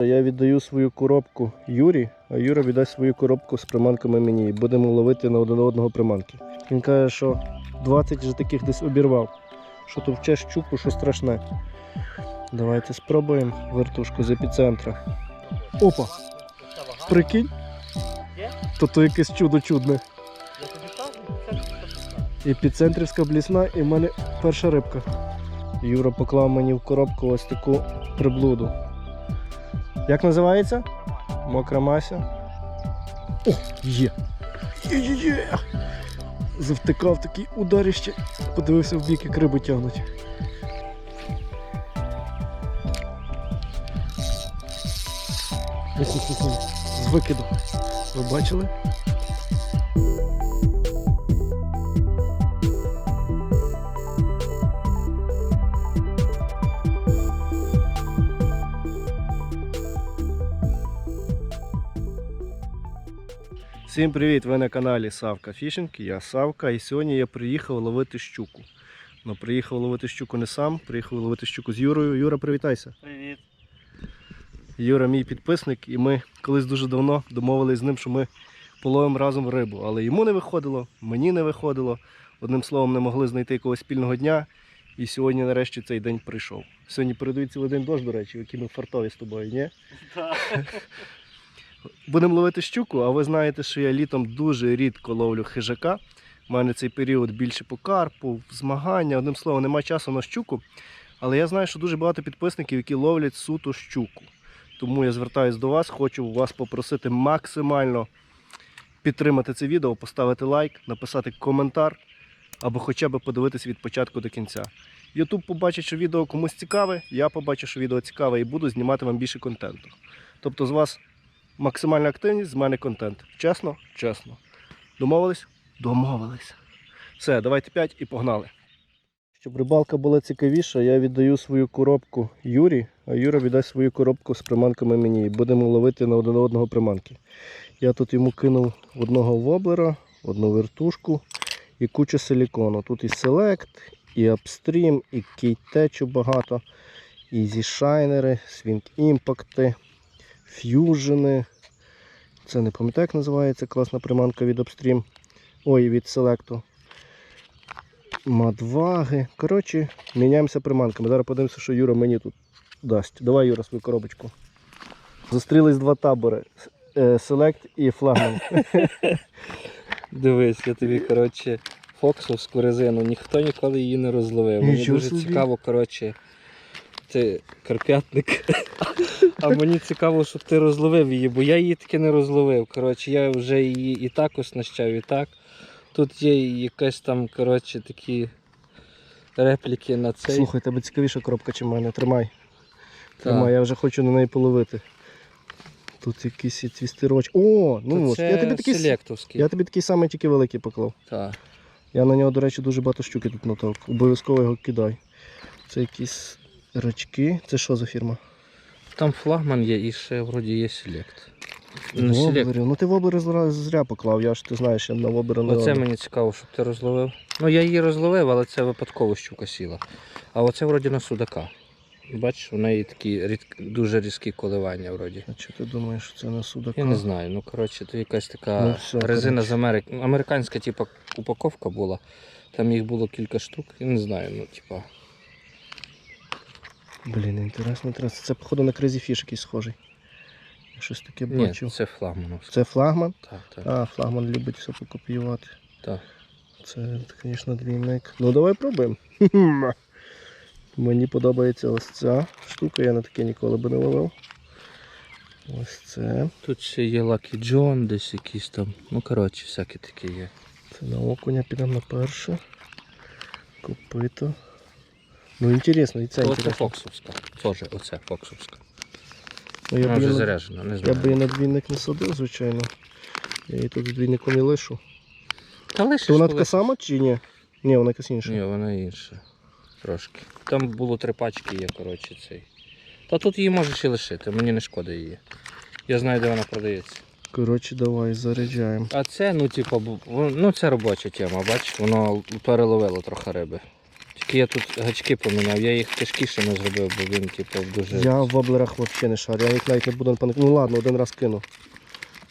Я віддаю свою коробку Юрі, а Юра віддасть свою коробку з приманками мені. І будемо ловити на один одного приманки. Він каже, що 20 вже таких десь обірвав. Що то вчеш щуку, що страшне. Давайте спробуємо вертушку з епіцентра. Опа! Прикинь? То то якесь чудо чудне. Епіцентрівська блісна і в мене перша рибка. Юра поклав мені в коробку ось таку приблуду. Як називається? Мокра мася. О, є! Є-є-є! Завтикав такий ударище. Подивився в бік, як риби тягнуть. З викиду. Ви бачили? Всім привіт! Ви на каналі Савка Фішинг. Я Савка і сьогодні я приїхав ловити щуку. Ну, приїхав ловити щуку не сам, приїхав ловити щуку з Юрою. Юра, привітайся. Привіт. Юра мій підписник, і ми колись дуже давно домовились з ним, що ми половимо разом рибу. Але йому не виходило, мені не виходило. Одним словом, не могли знайти якогось спільного дня. І сьогодні нарешті цей день прийшов. Сьогодні передають цілий день дощ, до речі, який ми фартові з тобою, ні? Будемо ловити щуку, а ви знаєте, що я літом дуже рідко ловлю хижака. У мене цей період більше по карпу, змагання. Одним словом, немає часу на щуку. Але я знаю, що дуже багато підписників, які ловлять суто щуку. Тому я звертаюся до вас, хочу вас попросити максимально підтримати це відео, поставити лайк, написати коментар або хоча б подивитись від початку до кінця. Ютуб побачить, що відео комусь цікаве, я побачу, що відео цікаве і буду знімати вам більше контенту. Тобто з вас максимальна активність, з мене контент. Чесно? Чесно. Домовились? Домовились. Все, давайте 5 і погнали. Щоб рибалка була цікавіша, я віддаю свою коробку Юрі, а Юра віддасть свою коробку з приманками мені. Будемо ловити на один одного приманки. Я тут йому кинув одного воблера, одну вертушку і кучу силікону. Тут і Select, і Upstream, і кейтечу багато, і зішайнери, свінг імпакти, ф'южени. Це не пам'ятаю, як називається класна приманка від Upstream. Ой, від Select. Мадваги. Коротше, міняємося приманками. Зараз подивимося, що Юра мені тут дасть. Давай, Юра, свою коробочку. Зустрілись два табори. Select і флагман. Дивись, я тобі, коротше, фоксовську резину, ніхто ніколи її не розловив. Мені дуже собі. цікаво, коротше, ти карп'ятник. А мені цікаво, щоб ти розловив її, бо я її таки не розловив. Коротше, я вже її і так оснащав, і так. Тут є якась там, коротше, такі репліки на цей. Слухай, тебе цікавіша коробка, чи мене. Тримай. Тримай, я вже хочу на неї половити. Тут якісь і. О, ну це Я тобі такий, селектовський. я тобі такий самий тільки великий поклав. Так. Я на нього, до речі, дуже багато щуки тут натовк. Обов'язково його кидай. Це якісь рачки. Це що за фірма? Там флагман є і ще вроді є селект. Ну, селект. Ну ти воблери зра- зря поклав, я ж ти знаєш, я на воблери не Оце ловлю. мені цікаво, щоб ти розловив. Ну я її розловив, але це випадково щука сіла. А оце вроді на судака. Бачиш, у неї такі рідк... дуже різкі коливання вроді. А чи ти думаєш, що це на судака? Я не знаю, ну коротше, то якась така Ну, все, резина коротше. з Америки. Американська типу, упаковка була. Там їх було кілька штук. Я не знаю, ну типа. Блін, інтересно, інтересно. Це, походу, на Crazy Fish якийсь схожий. Я щось таке Ні, це флагмановська. Це флагман? Так, так, А, флагман любить все покопіювати. так. Це, звісно, двійник. Ну давай пробуємо. Мені подобається ось ця штука, я на таке ніколи би не ловив. Ось це. Тут ще є Lucky John, десь якісь там. Ну коротше, всякі такі є. Це на окуня підемо на перше. Копито. Ну інтересно, і це Оце інтересно. Фоксовська. Теж оце Фоксовська. Ну, я, Вона б вже її на... заряджена, не я знаю. б її на двійник не садив, звичайно. Я її тут з двійником і лишу. Та лишиш, То вона така сама чи ні? Ні, вона якась інша. Ні, вона інша. Трошки. Там було три пачки є, коротше, цей. Та тут її можеш і лишити, мені не шкода її. Я знаю, де вона продається. Коротше, давай заряджаємо. А це, ну, типу, бу- вон- ну це робоча тема, бач, воно переловило трохи риби. Тільки я тут гачки поміняв, я їх тяжкішими зробив, бо він типу дуже. Я в воблерах взагалі не шарю, я їх навіть не буду паник. Ну ладно, один раз кину.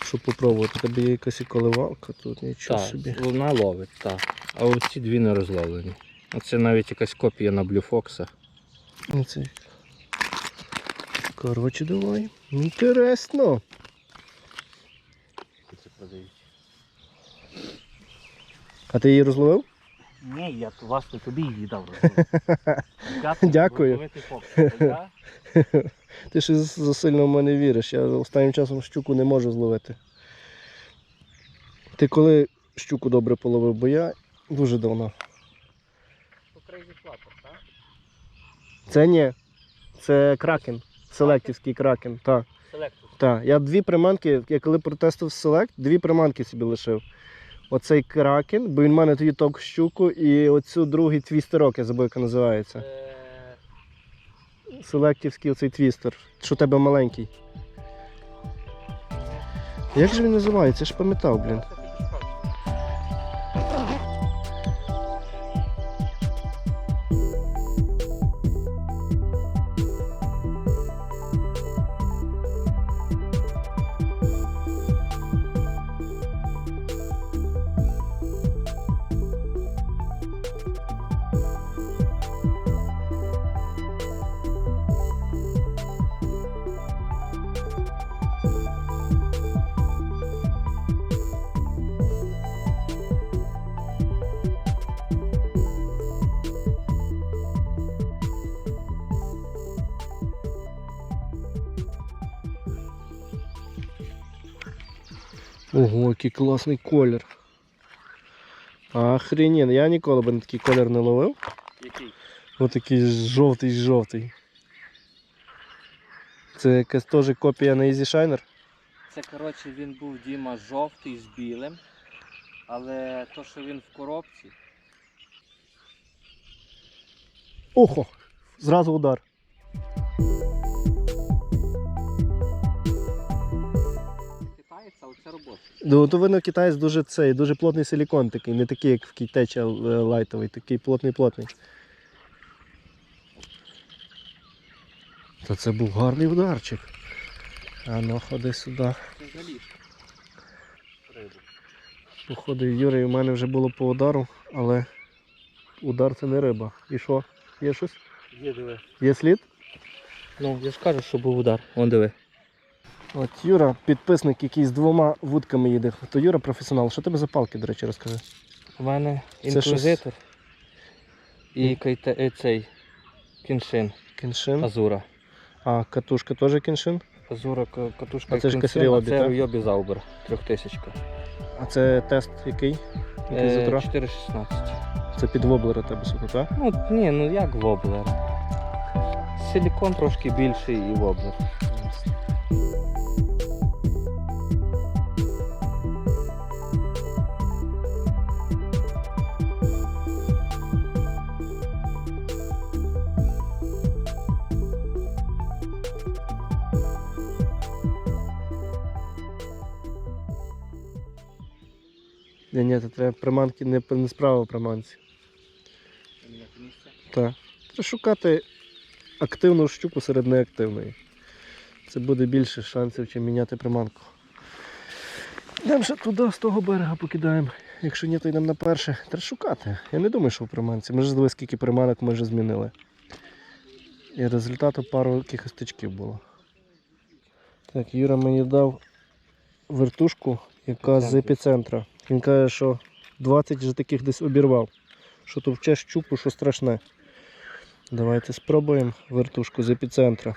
Щоб попробувати. Тобі є якась і коливалка тут, нічого Так, собі. вона ловить, так. А оці дві не розловлені. Оце навіть якась копія на Blue Fox. Ну. Коротше, давай. Інтересно. А ти її розловив? Ні, я власне тобі її дав Дякую. Ти ще засильно в мене віриш. Я останнім часом щуку не можу зловити. Ти коли щуку добре половив, бо я дуже давно. Це ні. Це кракен. Селектівський кракен. Так. Так. Я дві приманки, я коли протестив селект, дві приманки собі лишив. Оцей кракен, бо він в мене тоді ток щуку, і оцю другий твістерок, я забув, як називається. Селектівський оцей твістер, що у тебе маленький. Як же він називається? Я ж пам'ятав, блін. Ого, який класний колір. Охрененно, я ніколи б на такий колір не ловив. Який? Отакий жовтий-жовтий. Це якась теж копія на Easy Shiner. Це коротше він був Діма жовтий з білим. Але то, що він в коробці, Охо! Зразу удар. Це робочий. Ну, то видно, китаєць дуже цей, дуже плотний силікон такий, не такий, як в кітеча лайтовий, такий плотний-плотний. Та це був гарний ударчик. А ну ходи сюди. Походу, Юрій, у мене вже було по удару, але удар це не риба. І що? Є щось? Є диви. Є слід? Ну, я ж кажу, що був удар. Вон диви. От Юра, підписник, який з двома вудками їде. То Юра професіонал. Що тебе за палки, до речі, розкажи? У мене інквізитор і кайте, е, цей кіншин Кіншин. Азура. А катушка теж кіншин. Азура катушка А це ж кіншин, Касріобі, а це так? Заубер, трьохтисячка. А це тест який? Е, Інквізитора? 4,16. Це під воблера тебе сука, так? Ну, ні, ну як воблер. Силікон трошки більший і воблер. Ні, то треба приманки не, не справа приманці. Так. Треба шукати активну щуку серед неактивної. Це буде більше шансів, чим міняти приманку. Йдемо ще туди, з того берега покидаємо. Якщо ні, то йдемо на перше. Треба шукати. Я не думаю, що в приманці. Ми ж здали, скільки приманок ми вже змінили. І результату пару якихось тичків було. Так, Юра мені дав вертушку, яка з Епіцентр. епіцентра. Він каже, що 20 вже таких десь обірвав. Що товче щуку, що страшне. Давайте спробуємо вертушку з епіцентра.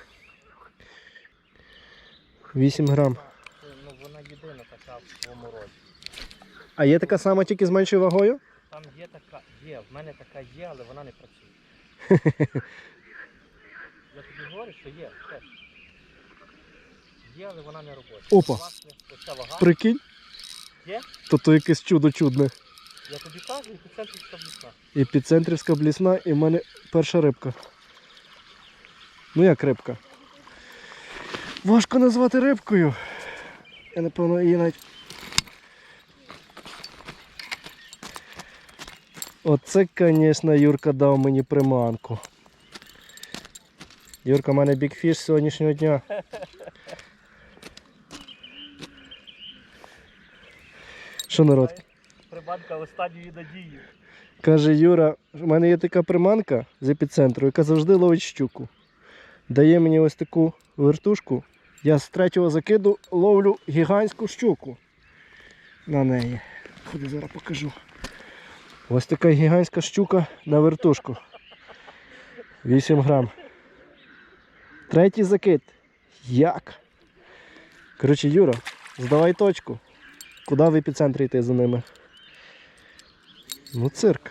8 грам. Ну вона єдина така в своєму роді. А є така сама, тільки з меншою вагою? Там є така, є, в мене така є, але вона не працює. Я тобі говорю, що є, теж. Є, але вона не робоча. Опа. Власне, оця вага. Прикинь? Є? То то якесь чудо чудне. Я тобі кажу, епіцентрівська блісна. Епіцентрівська блісна і в мене перша рибка. Ну як рибка? Важко назвати рибкою. Я напевно її навіть. Оце, звісно, Юрка дав мені приманку. Юрка, у мене бікфіш сьогоднішнього дня. Що народ? Приманка останньої надії. Каже Юра, у мене є така приманка з епіцентру, яка завжди ловить щуку. Дає мені ось таку вертушку. Я з третього закиду ловлю гігантську щуку на неї. Ходи зараз покажу. Ось така гігантська щука на вертушку. 8 грам. Третій закид. Як? Коротше, Юра, здавай точку. Куди в епіцентрі йти за ними? Ну, цирк.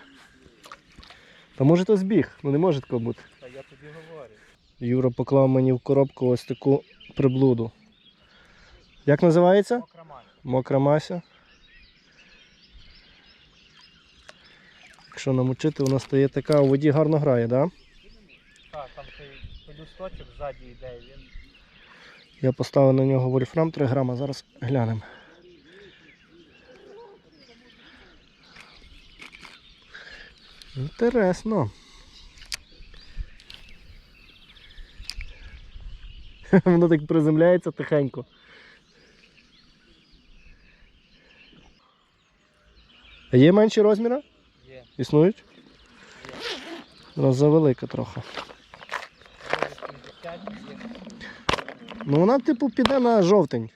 Та може то збіг, ну не може такого бути. Та я тобі говорю. Юра поклав мені в коробку ось таку приблуду. Як називається? Окроман. Мокра мася. Якщо намочити, вона стає така, у воді гарно грає, так? Да? Так, там той пелюсточок ззаді йде, він Я поставив на нього вольфрам 3 грама, зараз глянемо. Інтересно. Воно так приземляється тихенько. А є менші розміри? є. Існують? Вона завелика трохи. Може 70 є. Ну вона типу піде на жовтень.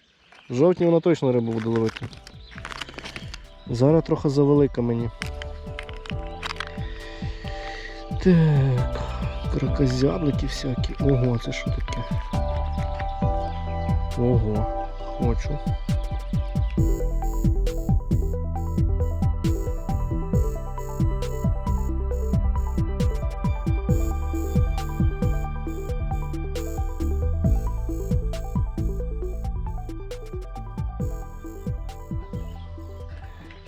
В жовтні вона точно рибу буде ловити. Зараз трохи завелика мені. Так, кракозяблики всякі. Ого, це що таке? Ого, хочу.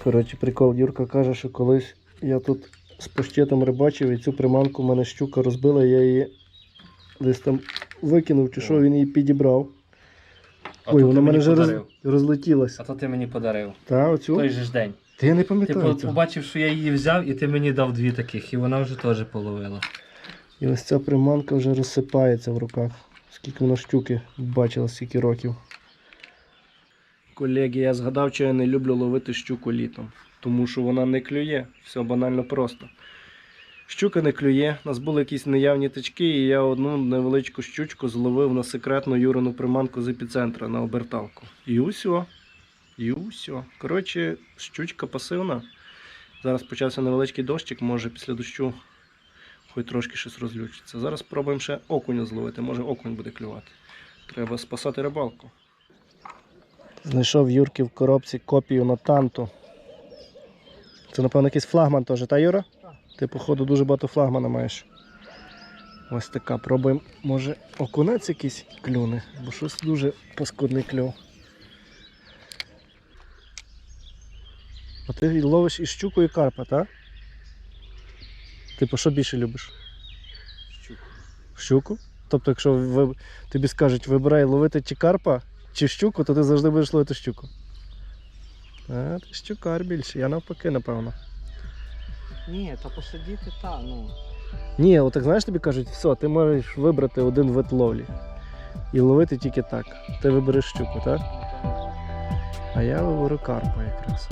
Коротше, прикол, Юрка каже, що колись я тут з пощетом рибачив і цю приманку в мене щука розбила, я її десь там викинув чи що, він її підібрав. Ой, вона в мене вже роз... розлетілась. А то ти мені подарив. Та, оцю? Той же ж день. Та я не Ти пам'ятаю. по- цього. побачив, що я її взяв, і ти мені дав дві таких, і вона вже теж половила. І ось ця приманка вже розсипається в руках. Скільки вона щуки бачила, скільки років. Колеги, я згадав, що я не люблю ловити щуку літом. Тому що вона не клює. Все банально просто. Щука не клює, у нас були якісь неявні тички, і я одну невеличку щучку зловив на секретну Юрину приманку з епіцентра на оберталку. І усьо. І усьо. Коротше, щучка пасивна. Зараз почався невеличкий дощик, може після дощу хоч трошки щось розлючиться. Зараз спробуємо ще окуня зловити, може окунь буде клювати. Треба спасати рибалку. Знайшов Юрки в коробці копію натанту. Це, напевно, якийсь флагман теж, та Юра? Так. Ти, походу, дуже багато флагмана маєш. Ось така. Пробуємо, може, окунець якийсь клюне, бо щось дуже паскудний клюв. А ти ловиш і щуку, і карпа, так? Типу, що більше любиш? Щуку. Щуку? Тобто, якщо ви, тобі скажуть, вибирай ловити чи карпа, чи щуку, то ти завжди будеш ловити щуку. А, ти щукар більше, я навпаки, напевно. Ні, та посидіти та, ну. Ні, от так знаєш, тобі кажуть, все, ти можеш вибрати один вид ловлі. І ловити тільки так. Ти вибереш щуку, так? А я виберу карпа якраз.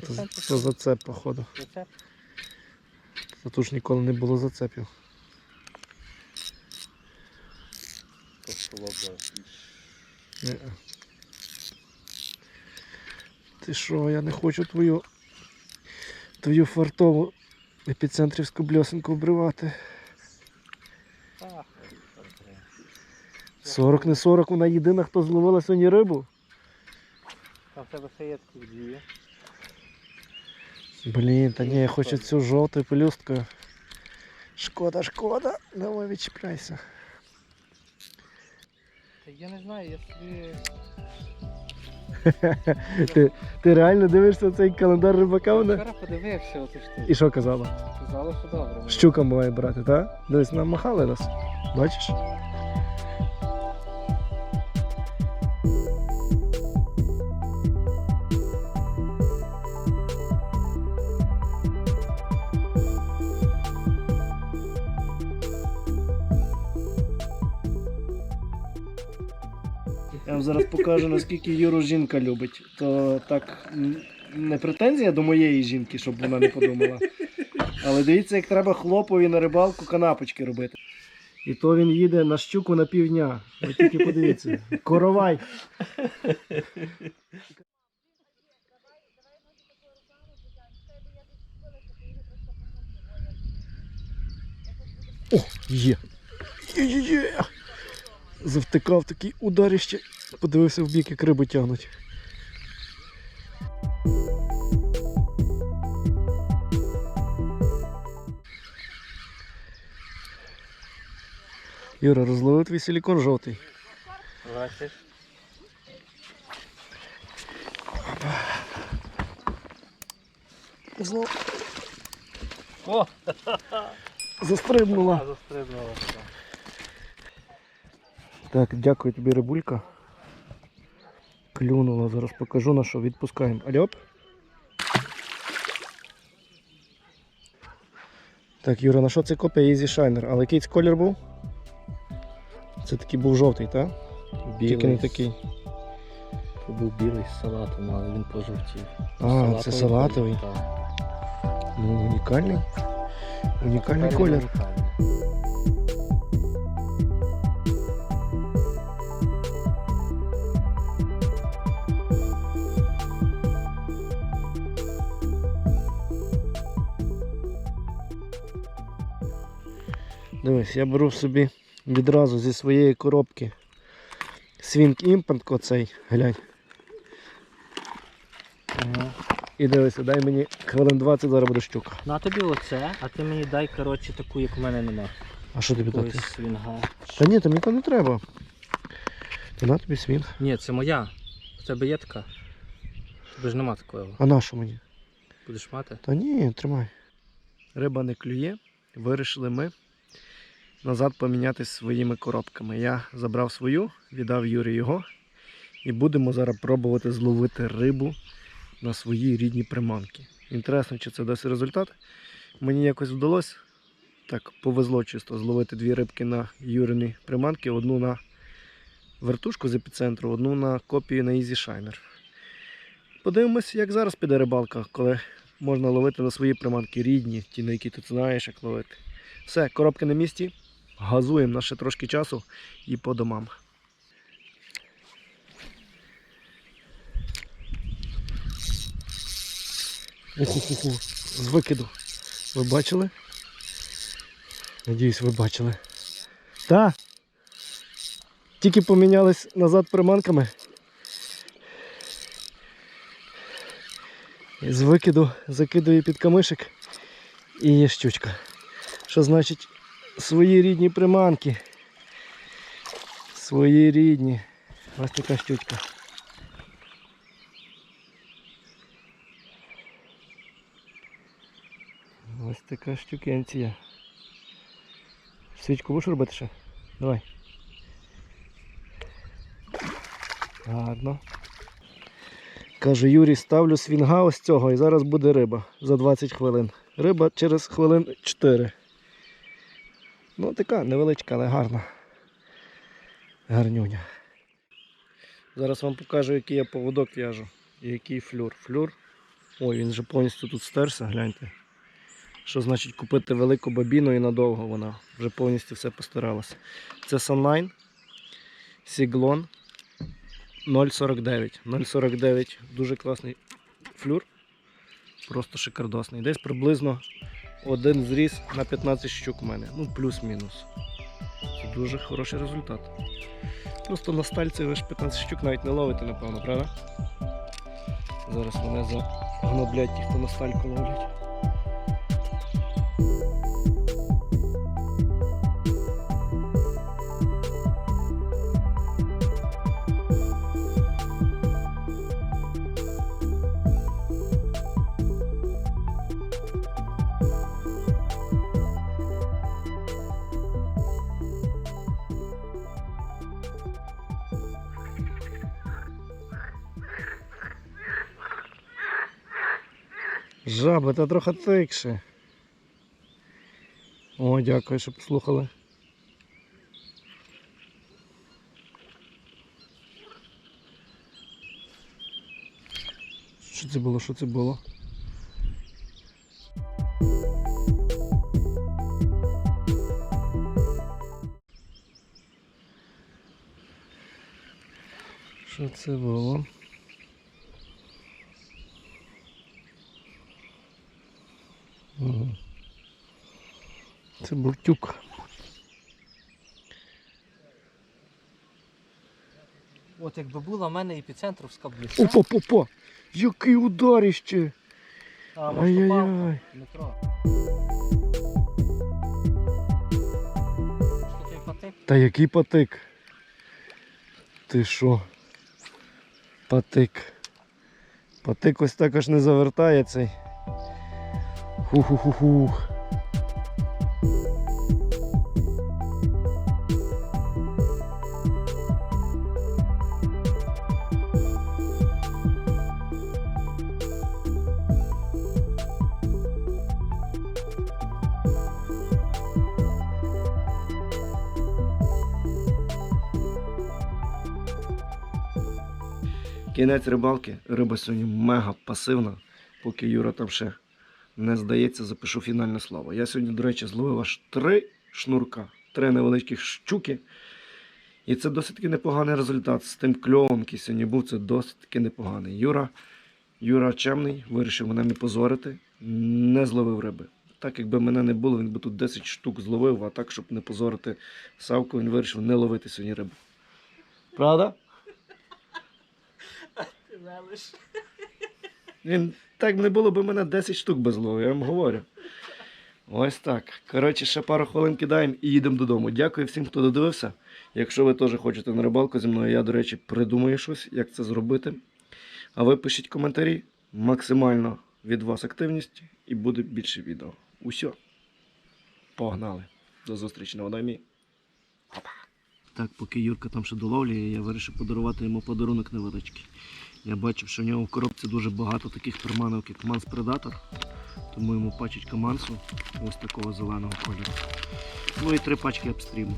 Це, це, це зацеп, походу. оце Тут ж ніколи не було зацепів. Ні. Ти що, я не хочу твою твою фартову епіцентрівську бльосинку обривати. 40 не 40, вона єдина, хто зловила сьогодні рибу. Там в тебе ще є такі дві. Блін, та ні, я хочу цю жовту пелюстку. Шкода, шкода. Давай відчіпляйся. Та я не знаю, я собі. Ти, ти реально дивишся цей календар рибака мене? Вчора подивився оце ж І що казала? Казали, що добре. Щука має брати, так? Дивись, нам махали нас. Бачиш? Зараз покажу, наскільки Юру жінка любить. То так не претензія до моєї жінки, щоб вона не подумала. Але дивіться, як треба хлопові на рибалку канапочки робити. І то він їде на щуку на півдня. Ви тільки подивіться. Коровай. О, є. Є-є-є. Завтикав такий ударище. Подивився в бік, як риби тягнуть. Юра, розловив твій силікон жовтий. Бачиш? Знов О! застрибнула. Застрибнула. Так, дякую тобі, рибулька. Клюнула, зараз покажу на що. Відпускаємо. Альоп. Так, Юра, на що це копія Easy Shiner? Але який колір був? Це такий був жовтий, так? Тільки не такий. Це був білий з салатом, але він пожовтів. А, це салатовий. Так. Ну, унікальний. Унікальний колір. Дивись, я беру собі відразу зі своєї коробки Swing Import оцей, глянь. Ага. І дивися, дай мені хвилин 20, зараз буде щука. На тобі оце, а ти мені дай, коротше, таку, як в мене нема. А що тобі дати? свінга. Та ні, там нікого не треба. Та на тобі свінг. Ні, це моя. В тебе є така? Тебе ж нема такого. А на що мені? Будеш мати? Та ні, тримай. Риба не клює. Вирішили ми назад помінятися своїми коробками. Я забрав свою, віддав Юрі його. І будемо зараз пробувати зловити рибу на свої рідні приманки. Інтересно, чи це дасть результат. Мені якось вдалося так повезло чисто зловити дві рибки на Юрині приманки, одну на вертушку з епіцентру, одну на копію на Easy Shiner. Подивимось, як зараз піде рибалка, коли можна ловити на свої приманки рідні, ті, на які ти знаєш, як ловити. Все, коробки на місці. Газуємо на ще трошки часу і по домам. Уху-ху-ху, з викиду. Ви бачили? Надіюсь, ви бачили. Та. Тільки помінялись назад приманками. І з викиду закидую під камишик і є щучка. Що значить свої рідні приманки. Свої рідні. Ось така щучка. Ось така щукенція. Свічку будеш робити ще? Давай. Гарно. Каже Юрій, ставлю свінга ось цього і зараз буде риба за 20 хвилин. Риба через хвилин 4. Ну, така невеличка, але гарна. Гарнюня. Зараз вам покажу, який я поводок в'яжу. І який флюр. Флюр. Ой, він вже повністю тут стерся, гляньте. Що значить купити велику бабіну і надовго вона вже повністю все постаралася. Це Sunline Сіглон 0,49. 0,49 дуже класний флюр. Просто шикардосний. Десь приблизно один зріс на 15 щук в мене. Ну, плюс-мінус. Це дуже хороший результат. Просто на стальці ви ж 15 щук навіть не ловите, напевно, правда? Зараз мене загноблять ті, хто на стальку ловлять. Жаба, та трохи тикше. О, дякую, що послухали. Що це було? Що це було? Що це було? Ага. Це був тюк. От якби була в мене епіцентровська бліса. Опа-попа! Який ударище! А, може? Ай-яй-яй! Патик? Та який патик? Ти що? Патик. Патик ось також не завертає цей. Ху-ху-ху-ху. Кінець рибалки. Риба сьогодні мега пасивна, поки Юра там ще не здається, запишу фінальне слово. Я сьогодні, до речі, зловив аж три шнурка, три невеличких щуки. І це досить таки непоганий результат. З тим кльовом, який сьогодні був, це досить таки непоганий. Юра, Юра чемний, вирішив мене не позорити, не зловив риби. Так якби мене не було, він би тут 10 штук зловив, а так, щоб не позорити Савку, він вирішив не ловити сьогодні рибу. Правда? Він так не було б мене 10 штук без лову, я вам говорю. Ось так. Коротше, ще пару хвилин кидаємо і їдемо додому. Дякую всім, хто додивився. Якщо ви теж хочете на рибалку зі мною, я, до речі, придумаю щось, як це зробити. А ви пишіть коментарі, максимально від вас активність і буде більше відео. Усьо. Погнали. До зустрічі на водоймі. Так, поки Юрка там ще доловлює, я вирішив подарувати йому подарунок невеличкий. Я бачив, що в нього в коробці дуже багато таких приманок, як Манс Predator. Тому йому пачечка мансу ось такого зеленого кольору. Ну і три пачки апстріму.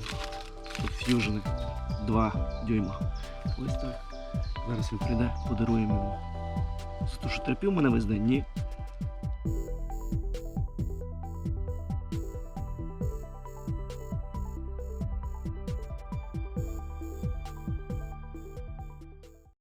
Тут ф'южени 2 дюйма. Ось так. Зараз він прийде, подаруємо йому. За те, що терпів мене весь день? Ні.